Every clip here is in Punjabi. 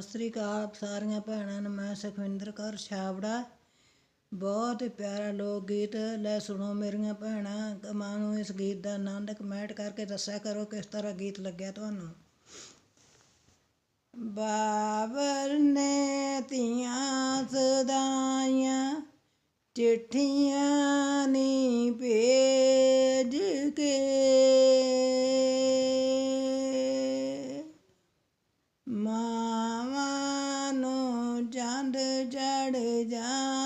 ਸਤਿ ਸ੍ਰੀ ਅਕਾਲ ਸਾਰੀਆਂ ਭੈਣਾਂ ਨੂੰ, ਮੈਂ ਸੁਖਵਿੰਦਰ ਕੌਰ ਛਾਬੜਾ। ਬਹੁਤ ਹੀ ਪਿਆਰਾ ਲੋਕ ਗੀਤ ਲੈ ਸੁਣੋ ਮੇਰੀਆਂ ਭੈਣਾਂ ਕਮਾਂ ਨੂੰ ਇਸ ਗੀਤ ਦਾ ਆਨੰਦ ਕਮੈਂਟ ਕਰਕੇ ਦੱਸਿਆ ਕਰੋ ਕਿਸ ਤਰ੍ਹਾਂ ਗੀਤ ਲੱਗਿਆ ਤੁਹਾਨੂੰ। ਬਾਬਰ ਨੇ ਤੀਆਂ ਸਦਾਈਆਂ, ਚਿੱਠੀਆਂ ਨੀ ਭੇਜ ਕੇ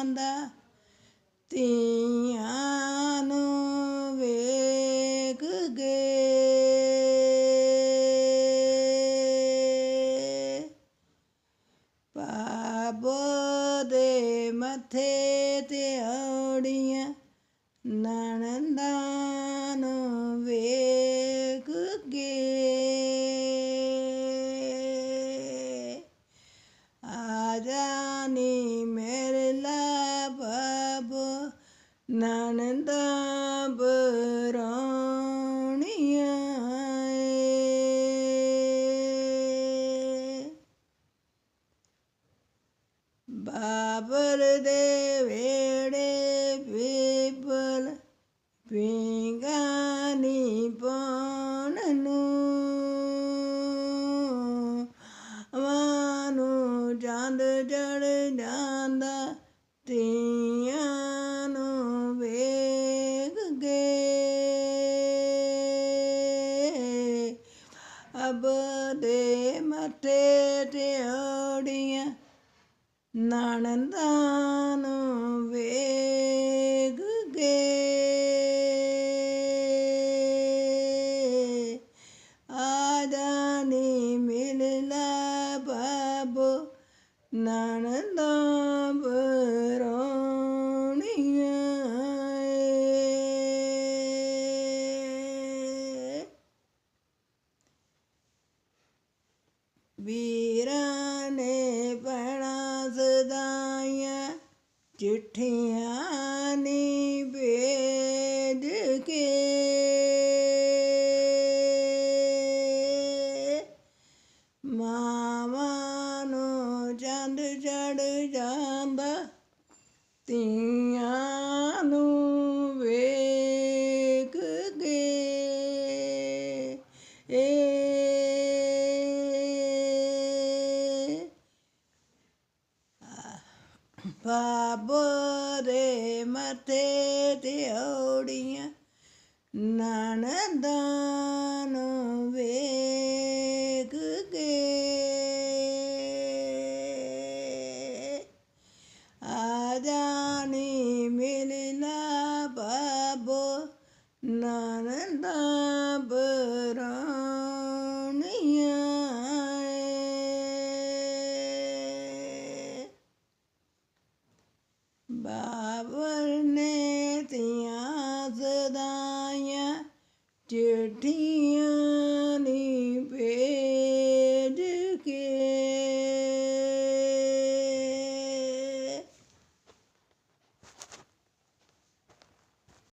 ਜਾਂਦਾ। ਧੀਆਂ ਨੂੰ ਵੇਖ ਗਏ ਪਾਪੋ ਦੇ ਮੱਥੇ ਤੇ ਪਿੰਗਾਨੀ ਪਾਉਣ ਨੂੰ ਮਾਨੂੰ ਚੰਦ ਚੜ ਜਾਂਦਾ, ਤੀਆਂ ਨੂੰ ਵੇਗ ਗੇ ਅਬ ਦੇ ਮੱਥੇ ਤੇ ਔੜੀਆਂ ਨਣਦਾਂ ਵੀਰਾਂ ਨੇ ਭੈਣਾਂ ਸਦਾਈਆਂ ਚਿੱਠੀਆਂ ਨੀ ਭੇਜ ਕੇ। ਮਾਵਾਂ ਨੂੰ ਚੰਦ ਚੜ ਜਾਂਦਾ ਧੀਆਂ ਨੂੰ ਵੇਖ ਕੇ ਏ ਬਾਬੋ ਦੇ ਮੱਥੇ ਤੇ ਔੜੀਆਂ ਨਣਦਾਂ ਨੂੰ ਵੇਖ ਚਿੱਠੀਆਂ ਨਹੀਂ ਭੇਜ